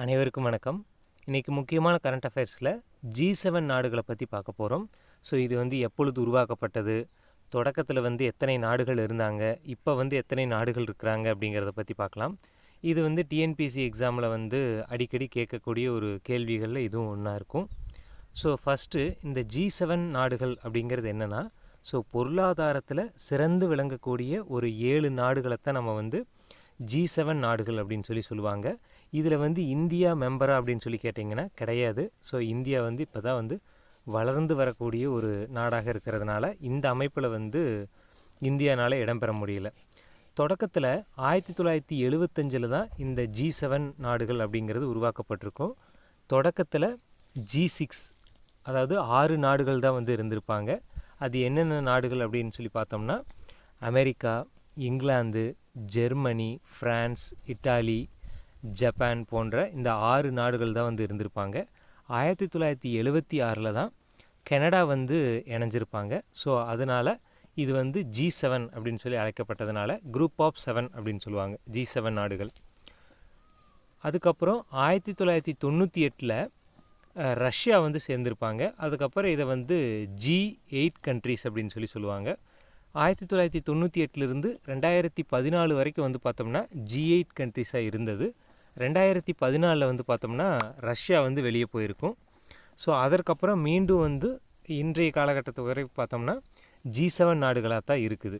அனைவருக்கும் வணக்கம். இன்றைக்கி முக்கியமான கரண்ட் அஃபேர்ஸில் ஜி செவன் நாடுகளை பற்றி பார்க்க போகிறோம் ஸோ இது வந்து எப்பொழுது உருவாக்கப்பட்டது? தொடக்கத்தில் வந்து எத்தனை நாடுகள் இருந்தாங்க? இப்போ வந்து எத்தனை நாடுகள் இருக்கிறாங்க? அப்படிங்கிறத பற்றி பார்க்கலாம். இது வந்து டிஎன்பிசி எக்ஸாமில் வந்து அடிக்கடி கேட்கக்கூடிய ஒரு கேள்விகளில் இதுவும் ஒன்றா இருக்கும். ஸோ ஃபஸ்ட்டு இந்த ஜி செவன் நாடுகள் அப்படிங்கிறது என்னென்னா ஸோ பொருளாதாரத்தில் சிறந்து விளங்கக்கூடிய ஒரு ஏழு நாடுகளைத்தான் நம்ம வந்து ஜி செவன் நாடுகள் அப்படின்னு சொல்லி சொல்லுவாங்க. இதில் வந்து இந்தியா மெம்பரா அப்படின்னு சொல்லி கேட்டிங்கன்னா கிடையாது. ஸோ இந்தியா வந்து இப்போ தான் வந்து வளர்ந்து வரக்கூடிய ஒரு நாடாக இருக்கிறதுனால இந்த அமைப்பில் வந்து இந்தியானால் இடம்பெற முடியல. தொடக்கத்தில் ஆயிரத்தி தொள்ளாயிரத்தி எழுபத்தஞ்சில் தான் இந்த ஜி செவன் நாடுகள் அப்படிங்கிறது உருவாக்கப்பட்டிருக்கும். தொடக்கத்தில் ஜி சிக்ஸ் அதாவது ஆறு நாடுகள் தான் வந்து இருந்திருப்பாங்க. அது என்னென்ன நாடுகள் அப்படின்னு சொல்லி பார்த்தோம்னா America England Germany France Italy Japan போன்ற இந்த ஆறு நாடுகள் தான் வந்து இருந்திருப்பாங்க. ஆயிரத்தி தொள்ளாயிரத்தி எழுபத்தி ஆறில் தான் கனடா வந்து இணைஞ்சிருப்பாங்க. ஸோ அதனால் இது வந்து ஜி செவன் அப்படின்னு சொல்லி அழைக்கப்பட்டதுனால குரூப் ஆஃப் செவன் அப்படின்னு சொல்லுவாங்க. ஜி செவன் நாடுகள். அதுக்கப்புறம் ஆயிரத்தி தொள்ளாயிரத்தி தொண்ணூற்றி எட்டில் ரஷ்யா வந்து சேர்ந்திருப்பாங்க. அதுக்கப்புறம் இதை வந்து ஜி எயிட் கண்ட்ரிஸ் அப்படின்னு சொல்லி சொல்லுவாங்க. ஆயிரத்தி தொள்ளாயிரத்தி தொண்ணூற்றி எட்டுலேருந்து ரெண்டாயிரத்தி பதினாலு வரைக்கும் வந்து பார்த்தோம்னா ஜி எயிட் கண்ட்ரிஸாக இருந்தது. ரெண்டாயிரத்தி பதினாலில் வந்து பார்த்தோம்னா ரஷ்யா வந்து வெளியே போயிருக்கும். ஸோ அதற்கப்புறம் மீண்டும் வந்து இன்றைய காலகட்டத்து வரை பார்த்தோம்னா ஜி செவன் நாடுகளாக தான் இருக்குது.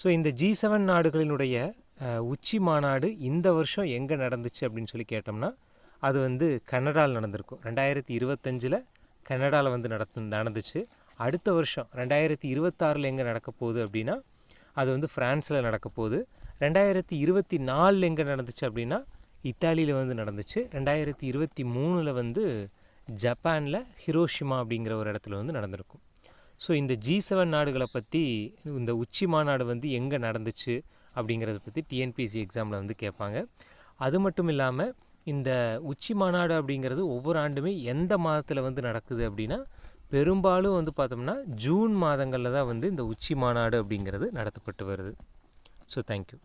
ஸோ இந்த ஜி செவன் நாடுகளினுடைய உச்சி மாநாடு இந்த வருஷம் எங்கே நடந்துச்சு அப்படின்னு சொல்லி கேட்டோம்னா அது வந்து கனடாவில் நடந்திருக்கும். ரெண்டாயிரத்தி இருபத்தஞ்சில் கனடாவில் வந்து நடத்து நடந்துச்சு. அடுத்த வருஷம் ரெண்டாயிரத்தி இருபத்தாறில் எங்கே நடக்க போகுது அப்படின்னா அது வந்து ஃப்ரான்ஸில் நடக்க போகுது. ரெண்டாயிரத்தி இருபத்தி நாலில் எங்கே நடந்துச்சு அப்படின்னா இத்தாலியில் வந்து நடந்துச்சு. ரெண்டாயிரத்தி இருபத்தி மூணில் வந்து ஜப்பானில் ஹிரோஷிமா அப்படிங்கிற ஒரு இடத்துல வந்து நடந்திருக்கும். ஸோ இந்த ஜி செவன் நாடுகளை பற்றி இந்த உச்சி மாநாடு வந்து எங்கே நடந்துச்சு அப்படிங்கிறத பற்றி டிஎன்பிசி எக்ஸாமில் வந்து கேட்பாங்க. அது மட்டும் இல்லாமல் இந்த உச்சி மாநாடு அப்படிங்கிறது ஒவ்வொரு ஆண்டுமே எந்த மாதத்தில் வந்து நடக்குது அப்படின்னா பெரும்பாலும் வந்து பார்த்தோம்னா ஜூன் மாதங்களில் தான் வந்து இந்த உச்சி மாநாடு அப்படிங்கிறது நடத்தப்பட்டு வருது. So thank you